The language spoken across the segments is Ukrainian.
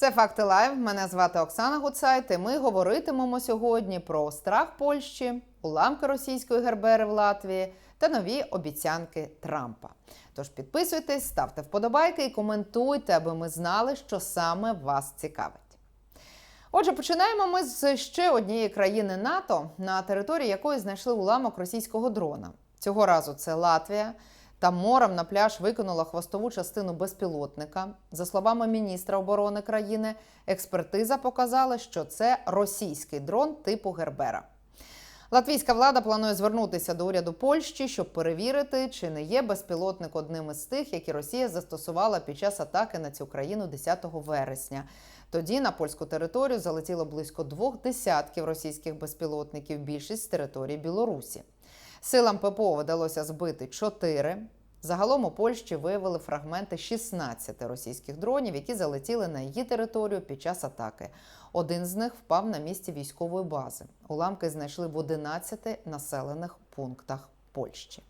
Це факти лайв. Мене звати Оксана Гуцайт. і Ми говоритимемо сьогодні про страх Польщі, уламки російської гербери в Латвії та нові обіцянки Трампа. Тож підписуйтесь, ставте вподобайки і коментуйте, аби ми знали, що саме вас цікавить. Отже, починаємо ми з ще однієї країни НАТО, на території якої знайшли уламок російського дрона. Цього разу це Латвія. Там морем на пляж викинула хвостову частину безпілотника. За словами міністра оборони країни, експертиза показала, що це російський дрон типу Гербера. Латвійська влада планує звернутися до уряду Польщі, щоб перевірити, чи не є безпілотник одним із тих, які Росія застосувала під час атаки на цю країну 10 вересня. Тоді на польську територію залетіло близько двох десятків російських безпілотників, більшість з території Білорусі. Силам ППО вдалося збити чотири. Загалом у Польщі виявили фрагменти 16 російських дронів, які залетіли на її територію під час атаки. Один з них впав на місці військової бази. Уламки знайшли в 11 населених пунктах Польщі.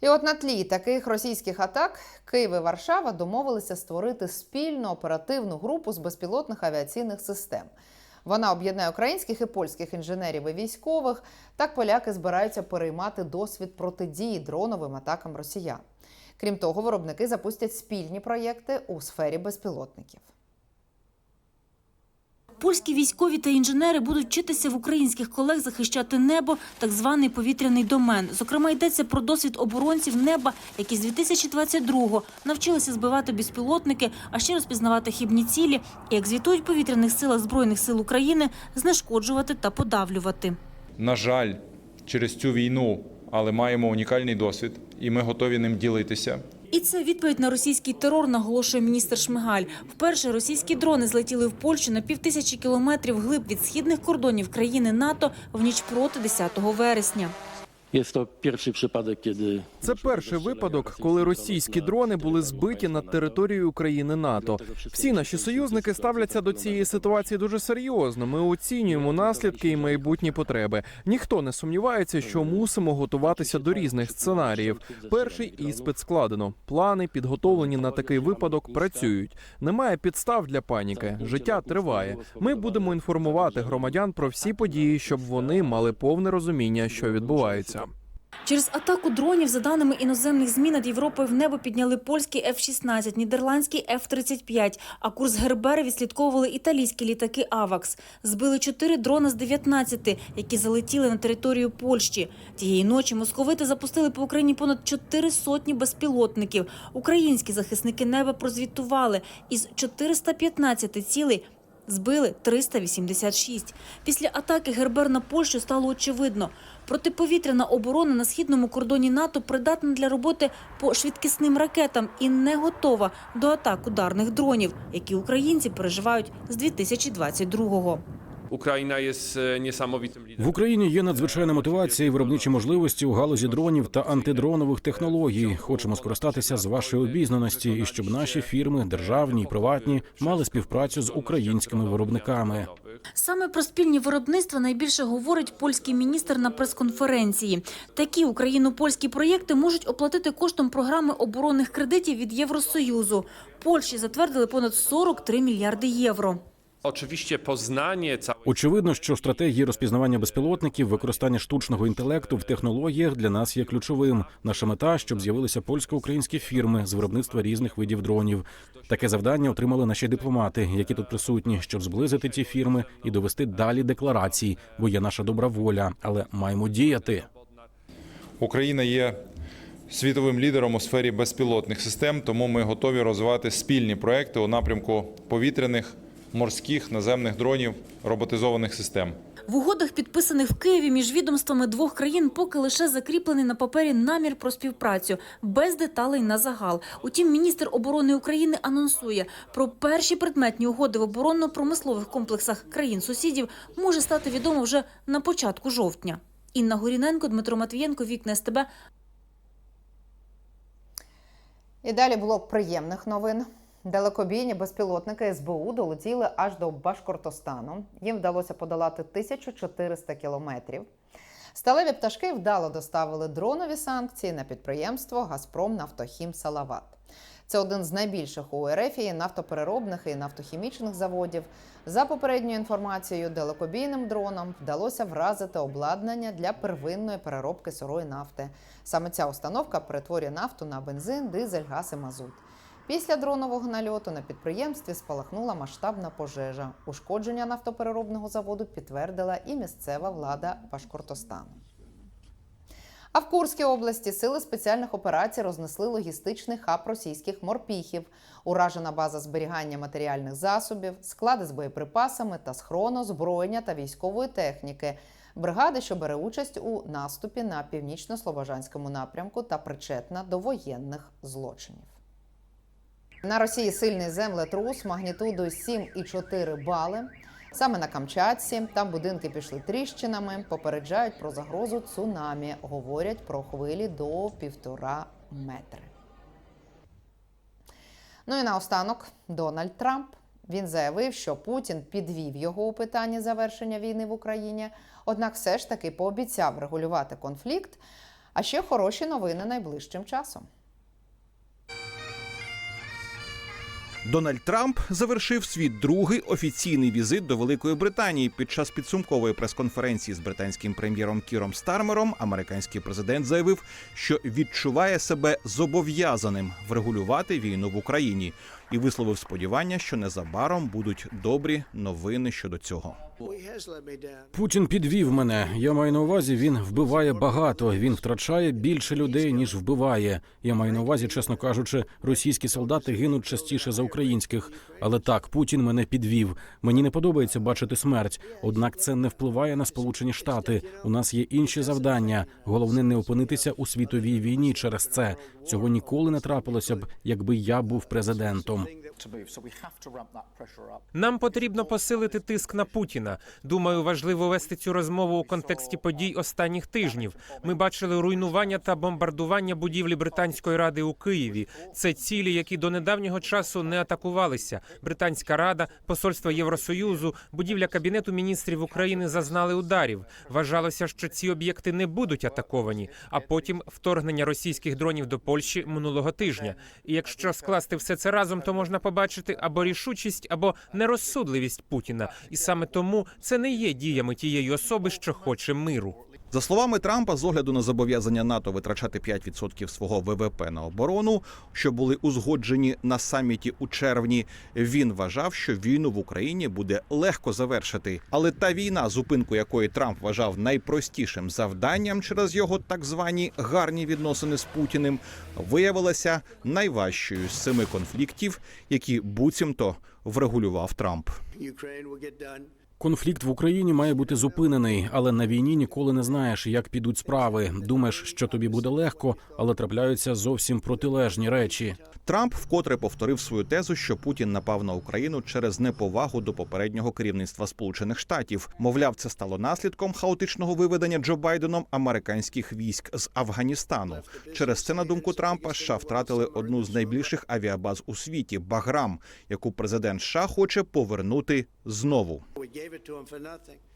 І от на тлі таких російських атак Київ і Варшава домовилися створити спільну оперативну групу з безпілотних авіаційних систем. Вона об'єднає українських і польських інженерів і військових. Так поляки збираються переймати досвід протидії дроновим атакам росіян. Крім того, виробники запустять спільні проєкти у сфері безпілотників. Польські військові та інженери будуть вчитися в українських колег захищати небо, так званий повітряний домен. Зокрема, йдеться про досвід оборонців неба, які з 2022-го навчилися збивати безпілотники, а ще розпізнавати хібні цілі і, як звітують повітряних силах збройних сил України, знешкоджувати та подавлювати. На жаль, через цю війну, але маємо унікальний досвід, і ми готові ним ділитися. І це відповідь на російський терор, наголошує міністр Шмигаль. Вперше російські дрони злетіли в Польщу на півтисячі кілометрів глиб від східних кордонів країни НАТО в ніч проти 10 вересня. Це перший випадок, коли російські дрони були збиті над територією України НАТО. Всі наші союзники ставляться до цієї ситуації дуже серйозно. Ми оцінюємо наслідки і майбутні потреби. Ніхто не сумнівається, що мусимо готуватися до різних сценаріїв. Перший іспит складено. Плани, підготовлені на такий випадок, працюють. Немає підстав для паніки. Життя триває. Ми будемо інформувати громадян про всі події, щоб вони мали повне розуміння, що відбувається. Через атаку дронів, за даними іноземних ЗМІ, над Європою в небо підняли польський F-16, нідерландський F-35, а курс Гербери відслідковували італійські літаки «Авакс». Збили чотири дрона з 19, які залетіли на територію Польщі. Тієї ночі московити запустили по Україні понад чотири сотні безпілотників. Українські захисники неба прозвітували із 415 цілей Збили 386. Після атаки Гербер на Польщу стало очевидно. Протиповітряна оборона на східному кордоні НАТО придатна для роботи по швидкісним ракетам і не готова до атак ударних дронів, які українці переживають з 2022-го. Україна є е, niesamowitym. В Україні є надзвичайна мотивація і виробничі можливості у галузі дронів та антидронових технологій. Хочемо скористатися з вашої обізнаності і щоб наші фірми, державні і приватні, мали співпрацю з українськими виробниками. Саме про спільні виробництва найбільше говорить польський міністр на прес-конференції. Такі україно-польські проєкти можуть оплатити коштом програми оборонних кредитів від Євросоюзу. Польщі затвердили понад 43 мільярди євро. Oczywiście poznanie całej Очевидно, що стратегії розпізнавання безпілотників, використання штучного інтелекту в технологіях для нас є ключовим. Наша мета, щоб з'явилися польсько-українські фірми з виробництва різних видів дронів. Таке завдання отримали наші дипломати, які тут присутні, щоб зблизити ці фірми і довести далі декларації, бо є наша добра воля, але маємо діяти. Україна є світовим лідером у сфері безпілотних систем, тому ми готові розвивати спільні проекти у напрямку повітряних, морських, наземних дронів, роботизованих систем. В угодах, підписаних в Києві між відомствами двох країн, поки лише закріплений на папері намір про співпрацю, без деталей на загал. Утім, міністр оборони України анонсує про перші предметні угоди в оборонно-промислових комплексах країн-сусідів може стати відомо вже на початку жовтня. Інна Горіненко, Дмитро Матвієнко, Вікна СТБ. І далі блок приємних новин. Далекобійні безпілотники СБУ долетіли аж до Башкортостану. Їм вдалося подолати 1400 кілометрів. Сталеві пташки вдало доставили дронові санкції на підприємство Газпром Нафтохім Салават. Це один з найбільших у РФ нафтопереробних і нафтохімічних заводів. За попередньою інформацією, далекобійним дроном вдалося вразити обладнання для первинної переробки сирої нафти. Саме ця установка перетворює нафту на бензин, дизель, газ і мазут. Після дронового нальоту на підприємстві спалахнула масштабна пожежа. Ушкодження нафтопереробного заводу підтвердила і місцева влада Башкортостану. А в Курській області сили спеціальних операцій рознесли логістичний хаб російських морпіхів, уражена база зберігання матеріальних засобів, склади з боєприпасами та схрону, озброєння та військової техніки. Бригади, що бере участь у наступі на північно-слобожанському напрямку та причетна до воєнних злочинів. На Росії сильний землетрус магнітудою 7,4 бали. Саме на Камчатці там будинки пішли тріщинами, попереджають про загрозу цунамі, говорять про хвилі до півтора метри. Ну і наостанок Дональд Трамп. Він заявив, що Путін підвів його у питанні завершення війни в Україні, однак все ж таки пообіцяв регулювати конфлікт. А ще хороші новини найближчим часом. Дональд Трамп завершив свій другий офіційний візит до Великої Британії. Під час підсумкової прес-конференції з британським прем'єром Кіром Стармером американський президент заявив, що відчуває себе зобов'язаним врегулювати війну в Україні, і висловив сподівання, що незабаром будуть добрі новини щодо цього. Путін підвів мене. Я маю на увазі, він вбиває багато. Він втрачає більше людей ніж вбиває. Я маю на увазі, чесно кажучи, російські солдати гинуть частіше за українських. Але так, Путін мене підвів. Мені не подобається бачити смерть. Однак це не впливає на Сполучені Штати. У нас є інші завдання. Головне не опинитися у світовій війні через це. Цього ніколи не трапилося б, якби я був президентом. Нам потрібно посилити тиск на Путіна. Думаю, важливо вести цю розмову у контексті подій останніх тижнів. Ми бачили руйнування та бомбардування будівлі британської ради у Києві. Це цілі, які до недавнього часу не атакувалися. Британська рада, посольство Євросоюзу, будівля кабінету міністрів України зазнали ударів. Вважалося, що ці об'єкти не будуть атаковані. А потім вторгнення російських дронів до Польщі минулого тижня. І якщо скласти все це разом, то можна побачити або рішучість, або нерозсудливість Путіна. І саме тому це не є діями тієї особи, що хоче миру. За словами Трампа, з огляду на зобов'язання НАТО витрачати 5% свого ВВП на оборону, що були узгоджені на саміті у червні, він вважав, що війну в Україні буде легко завершити. Але та війна, зупинку якої Трамп вважав найпростішим завданням через його так звані гарні відносини з Путіним, виявилася найважчою з семи конфліктів, які буцімто врегулював Трамп. Конфлікт в Україні має бути зупинений, але на війні ніколи не знаєш, як підуть справи. Думаєш, що тобі буде легко, але трапляються зовсім протилежні речі. Трамп вкотре повторив свою тезу, що Путін напав на Україну через неповагу до попереднього керівництва Сполучених Штатів. Мовляв, це стало наслідком хаотичного виведення Джо Байденом американських військ з Афганістану. Через це, на думку Трампа, США втратили одну з найбільших авіабаз у світі Баграм, яку президент США хоче повернути знову.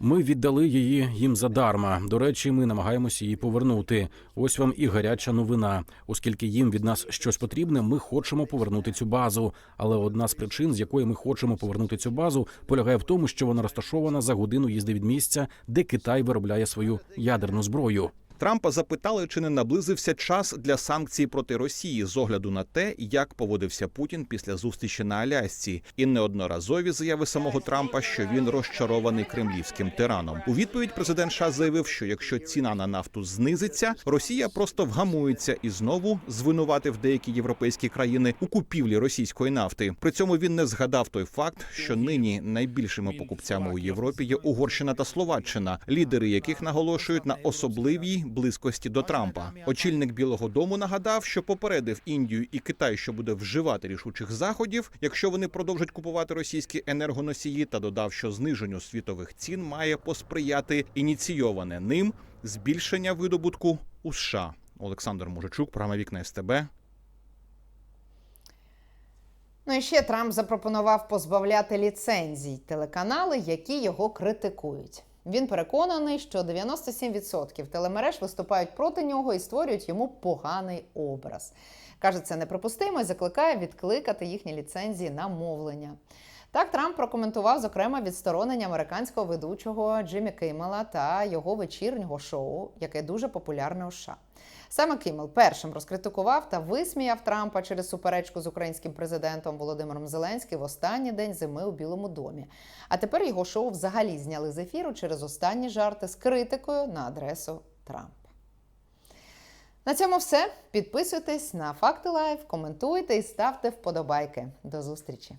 Ми віддали її їм задарма. До речі, ми намагаємося її повернути. Ось вам і гаряча новина. Оскільки їм від нас щось потрібне, ми хочемо повернути цю базу. Але одна з причин, з якої ми хочемо повернути цю базу, полягає в тому, що вона розташована за годину їзди від місця, де Китай виробляє свою ядерну зброю. Трампа запитали, чи не наблизився час для санкцій проти Росії з огляду на те, як поводився Путін після зустрічі на Алясці, і неодноразові заяви самого Трампа, що він розчарований кремлівським тираном. У відповідь президент США заявив, що якщо ціна на нафту знизиться, Росія просто вгамується і знову звинуватив деякі європейські країни у купівлі російської нафти. При цьому він не згадав той факт, що нині найбільшими покупцями у Європі є Угорщина та Словаччина, лідери яких наголошують на особливій близькості до Трампа. Очільник Білого Дому нагадав, що попередив Індію і Китай, що буде вживати рішучих заходів, якщо вони продовжать купувати російські енергоносії, та додав, що зниженню світових цін має посприяти ініційоване ним збільшення видобутку у США. Олександр Мужичук, програма Вікна СТБ. Ну і ще Трамп запропонував позбавляти ліцензій телеканали, які його критикують. Він переконаний, що 97% телемереж виступають проти нього і створюють йому поганий образ. Каже, це неприпустимо і закликає відкликати їхні ліцензії на мовлення. Так Трамп прокоментував зокрема відсторонення американського ведучого Джиммі Киммела та його вечірнього шоу, яке дуже популярне у США. Саме Кіммел першим розкритикував та висміяв Трампа через суперечку з українським президентом Володимиром Зеленським в останній день зими у Білому домі. А тепер його шоу взагалі зняли з ефіру через останні жарти з критикою на адресу Трампа. На цьому все. Підписуйтесь на Факти Лайв, коментуйте і ставте вподобайки. До зустрічі!